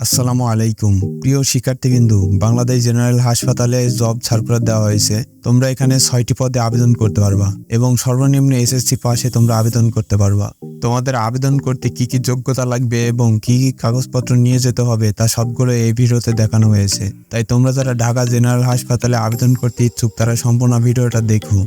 আসসালামু আলাইকুম। প্রিয় শিক্ষার্থীবৃন্দু, বাংলাদেশ জেনারেল হাসপাতালে জব সার্কুলার দেওয়া হয়েছে। তোমরা এখানে ছয়টি পদে আবেদন করতে পারবা এবং সর্বনিম্ন এসএসসি পাশে তোমরা আবেদন করতে পারবা। তোমাদের আবেদন করতে কি কি যোগ্যতা লাগবে এবং কি কি কাগজপত্র নিয়ে যেতে হবে তা সবগুলো এই ভিডিওতে দেখানো হয়েছে। তাই তোমরা যারা ঢাকা জেনারেল হাসপাতালে আবেদন করতে ইচ্ছুক, তারা সম্পূর্ণ ভিডিওটা দেখো।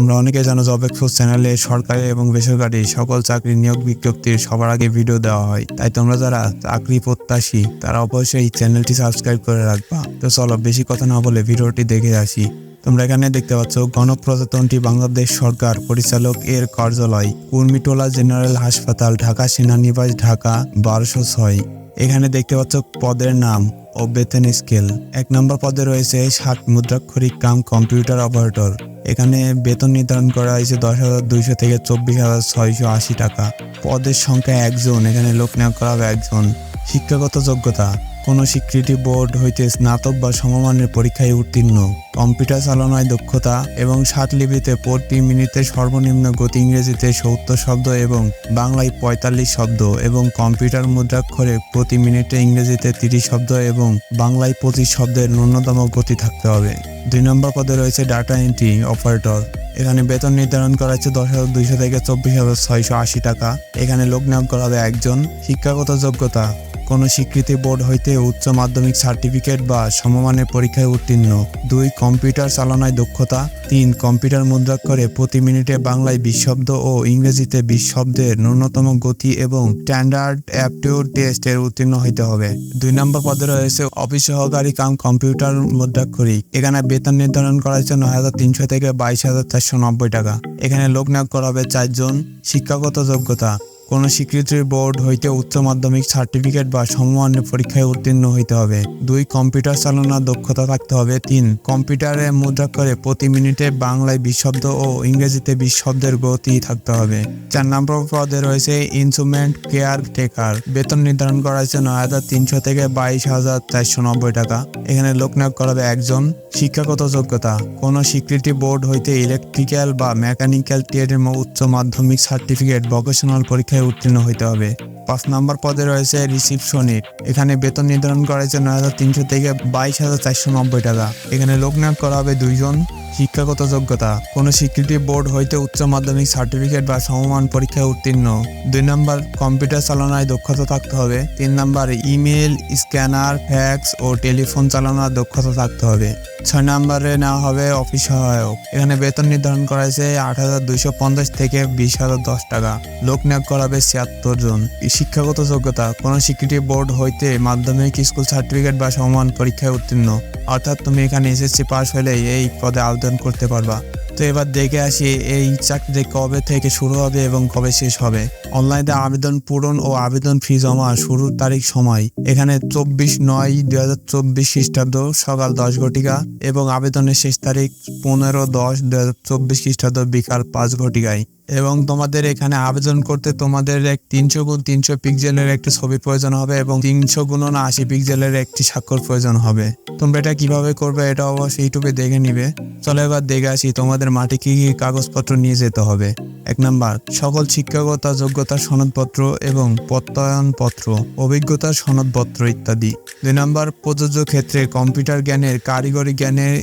তোমরা অনেকে জানো জব এক্সপোজ চ্যানেলে সরকারি এবং বেসরকারি সকল চাকরি নিয়োগ বিজ্ঞপ্তির সবার আগে ভিডিও দেওয়া হয়। তাই তোমরা যারা চাকরি প্রত্যাশী, তারা অবশ্যই চ্যানেলটি সাবস্ক্রাইব করে রাখবা। তো চলো বেশি কথা না বলে ভিডিওটি দেখে আসি। তোমরা এখানে দেখতে পাচ্ছ, গণপ্রজাতন্ত্রী বাংলাদেশ সরকার পরিচালক এর কার্যালয় কুর্মিটোলা জেনারেল হাসপাতাল, ঢাকা সেনানিবাস, ঢাকা, বারোশো ছয়। এখানে দেখতে পাচ্ছ পদের নাম ও বেতন স্কেল। এক নম্বর পদে রয়েছে ষাট মুদ্রাক্ষরিক কাম কম্পিউটার অপারেটর। এখানে বেতন নির্ধারণ করা হয়েছে দশ হাজার দুইশো থেকে চব্বিশ হাজার ছয়শো আশি টাকা। পদের সংখ্যা একজন, এখানে লোক নিয়োগ করা হবে একজন। শিক্ষাগত যোগ্যতা কোনো স্বীকৃতি বোর্ড হইতে স্নাতক বা সমমানের পরীক্ষায় উত্তীর্ণ। কম্পিউটার চালনায় দক্ষতা এবং সাত লিপিতে প্রতি মিনিটে সর্বনিম্ন গতি ইংরেজিতে সত্তর শব্দ এবং বাংলায় পঁয়তাল্লিশ শব্দ এবং কম্পিউটার মুদ্রাক্ষরে প্রতি মিনিটে ইংরেজিতে তিরিশ শব্দ এবং বাংলায় পঁচিশ শব্দের ন্যূনতম গতি থাকতে হবে। দুই নম্বর পদে রয়েছে ডাটা এন্ট্রি অপারেটর। এখানে বেতন নির্ধারণ করা হচ্ছে দশ হাজার দুইশো থেকে চব্বিশ হাজার ছয়শো আশি টাকা। এখানে লোক নিয়োগ করা হবে একজন। শিক্ষাগত যোগ্যতা কোনো স্বীকৃতি বোর্ড হইতে উচ্চ মাধ্যমিক সার্টিফিকেট বা সমমানের পরীক্ষায় উত্তীর্ণ। দুই, কম্পিউটার চালনায় দক্ষতা। তিন, কম্পিউটার মুদ্রাক্ষরে প্রতি মিনিটে বাংলায় বিশ শব্দ ও ইংরেজিতে বিশ শব্দের ন্যূনতম গতি এবং স্ট্যান্ডার্ড অ্যাপটিউড টেস্ট এর উত্তীর্ণ হইতে হবে। দুই, নম্বর পদে রয়েছে অফিস সহকারী কাম কম্পিউটার মুদ্রাক্ষরী। এখানে বেতন নির্ধারণ করা হয়েছে নয় হাজার তিনশো থেকে বাইশ হাজার চারশো নব্বই টাকা। এখানে লোক নিয়োগ করা হবে চারজন। শিক্ষাগত যোগ্যতা। কোনো স্বীকৃতির বোর্ড হইতে উচ্চ মাধ্যমিক সার্টিফিকেট বা সমমানের পরীক্ষায় উত্তীর্ণ হইতে হবে। দুই, কম্পিউটার চালানোর দক্ষতা থাকতে হবে। তিন, কম্পিউটারে মুদ্রাক্ষরে প্রতি মিনিটে বাংলায় বিশ শব্দ ও ইংরেজিতে বিশ শব্দের গতি থাকতে হবে। চার, নম্বর পদে রয়েছে ইনস্ট্রুমেন্ট কেয়ার টেকার। বেতন নির্ধারণ করা হয়েছে নয় হাজার তিনশো থেকে বাইশ হাজার চারশো নব্বই টাকা। এখানে লোক নিয়োগ করা হবে একজন শিক্ষাগত যোগ্যতা। কোনো স্বীকৃতি বোর্ড হইতে ইলেকট্রিক্যাল বা মেকানিক্যাল ট্রেডের উচ্চ মাধ্যমিক সার্টিফিকেট ভোকেশনাল পরীক্ষায় উত্তীর্ণ হইতে হবে। পাঁচ নম্বর পদে রয়েছে রিসিপশনিক এখানে বেতন নির্ধারণ করা হয়েছে নয় হাজার তিনশো থেকে বাইশ হাজার চারশো নব্বই টাকা। এখানে লোক নিয়োগ করা হবে দুইজন। শিক্ষাগত যোগ্যতা কোনো স্বীকৃতি বোর্ড হইতে উচ্চ মাধ্যমিক সার্টিফিকেট বা সমমান পরীক্ষায় উত্তীর্ণ। দুই নম্বর, কম্পিউটার চালনায় দক্ষতা থাকতে হবে। তিন নম্বর ইমেল স্ক্যানার, ফ্যাক্স ও টেলিফোন চালানোর দক্ষতা থাকতে হবে। ছয় নম্বরে নেওয়া হবে অফিস সহায়ক। এখানে বেতন নির্ধারণ করা হয়েছে আট হাজার দুইশো পঞ্চাশ থেকে বিশ হাজার দশ টাকা। লোক নিয়োগ করা হবে ছিয়াত্তর জন। শিক্ষাগত যোগ্যতা কোনো স্বীকৃতি বোর্ড হইতে মাধ্যমিক, স্কুল সার্টিফিকেট বা সমান পরীক্ষায় উত্তীর্ণ। অর্থাৎ তুমি এখানে এসএসসি পাস হলে এই পদে আবেদন করতে পারবা। তো এবার দেখে আসি এই চাকরি কবে থেকে শুরু হবে এবং কবে শেষ হবে। অনলাইনে আবেদন পূরণ ও আবেদন ফি জমা শুরুর তারিখ সময়। এখানে চব্বিশ নয় দুই হাজার চব্বিশ খ্রিস্টাব্দ সকাল দশ ঘটিকা এবং আবেদনের শেষ তারিখ পনেরো দশ দুই হাজার চব্বিশ খ্রিস্টাব্দ বিকাল পাঁচ ঘটিকায়। এবং তোমাদের এখানে আবেদন করতে তোমাদের এক তিনশো গুণ তিনশো পিক্সেলের একটি ছবি প্রয়োজন হবে এবং তিনশো গুণন আশি পিক্সেলের একটি স্বাক্ষর প্রয়োজন হবে। তোমরা এটা কীভাবে করবে এটা অবশ্যই ইউটিউবে দেখে নিবে। চলো এবার দেখে আসি তোমাদের মাঠে কি কি কাগজপত্র নিয়ে যেতে হবে। এক নাম্বার, সকল শিক্ষাগতা যোগ্যতার সনদপত্র এবং প্রত্যয়নপত্র অভিজ্ঞতার সনদপত্র ইত্যাদি। দুই নাম্বার, প্রযোজ্য ক্ষেত্রে কম্পিউটার জ্ঞানের, কারিগরি জ্ঞানের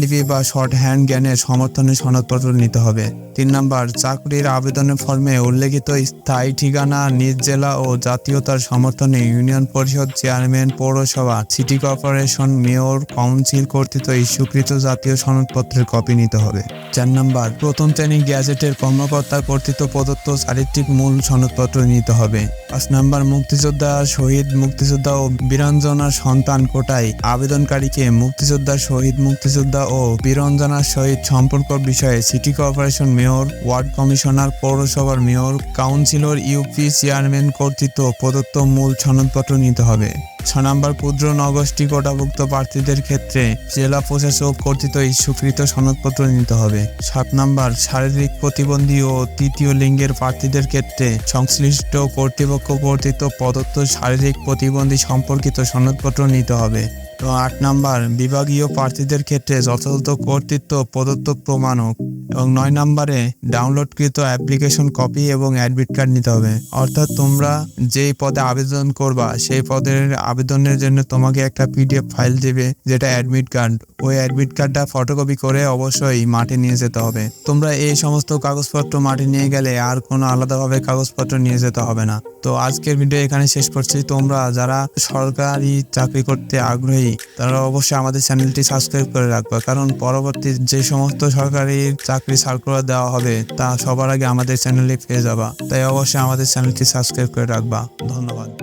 লিপি বা শর্ট হ্যান্ড জ্ঞানের সমর্থনের সনদপত্র নিতে হবে। তিন নাম্বার চাকরির আবেদনের ফর্মে উল্লেখিত স্থায়ী ঠিকানা, নিজ জেলা ও জাতীয়তার সমর্থনে ইউনিয়ন পরিষদ চেয়ারম্যান, পৌরসভা, সিটি কর্পোরেশন, মেয়র, কাউন্সিল কর্তৃক ইস্যুকৃত জাতীয় সনদপত্রের কপি নিতে হবে। চার নম্বর, প্রথম শ্রেণি গ্যাজেটের কর্মকর্তা কর্তৃত্ব প্রদত্ত চারিত্রিক মূল সনদপত্র নিতে হবে। পাঁচ নম্বর, মুক্তিযোদ্ধা শহীদ, মুক্তিযোদ্ধা ও বীরাঞ্জনার সন্তান কোটায় আবেদনকারীকে মুক্তিযোদ্ধা শহীদ, মুক্তিযোদ্ধা ও বীরঞ্জনার সহিত সম্পর্ক বিষয়ে city corporation mayor, ward commissioner পৌরসভার মেয়র, কাউন্সিলর, ইউপি চেয়ারম্যান কর্তৃত্ব প্রদত্ত মূল সনদপত্র নিতে হবে। ছ নম্বর, ক্ষুদ্র নগোষ্ঠী কোটাভুক্ত প্রার্থীদের ক্ষেত্রে জেলা প্রশাসক কর্তৃক ইস্যুকৃত সনদপত্র নিতে হবে। সাত নম্বর, শারীরিক প্রতিবন্ধী ও তৃতীয় লিঙ্গের প্রার্থীদের ক্ষেত্রে সংশ্লিষ্ট কর্তৃপক্ষ কর্তৃত্ব প্রদত্ত শারীরিক প্রতিবন্ধী সম্পর্কিত সনদপত্র নিতে হবে। আট নম্বর, বিভাগীয় প্রার্থীদের ক্ষেত্রে যথাযথ কর্তৃত্ব প্রদত্ত প্রমাণক। এবং নয় নম্বরে ডাউনলোডকৃত অ্যাপ্লিকেশন কপি এবং অ্যাডমিট কার্ড নিতে হবে। অর্থাৎ তোমরা যেই পদে আবেদন করবা, সেই পদের আবেদনের জন্য তোমাকে একটা পিডিএফ ফাইল দেবে, যেটা অ্যাডমিট কার্ড ওই অ্যাডমিট কার্ডটা ফটোকপি করে অবশ্যই মাঠে নিয়ে যেতে হবে। তোমরা এই সমস্ত কাগজপত্র মাঠে নিয়ে গেলে আর কোনো আলাদাভাবে কাগজপত্র নিয়ে যেতে হবে না। তো আজকের ভিডিও এখানে শেষ করছি। তোমরা যারা সরকারি চাকরি করতে আগ্রহী, তারা অবশ্যই আমাদের চ্যানেলটি সাবস্ক্রাইব করে রাখবে। কারণ পরবর্তী যে সমস্ত সরকারি চাকরি সার্কুলার দেওয়া হবে, তা সবার আগে আমাদের চ্যানেলে পেয়ে যাবা। তাই অবশ্যই আমাদের চ্যানেলটি সাবস্ক্রাইব করে রাখবা। ধন্যবাদ।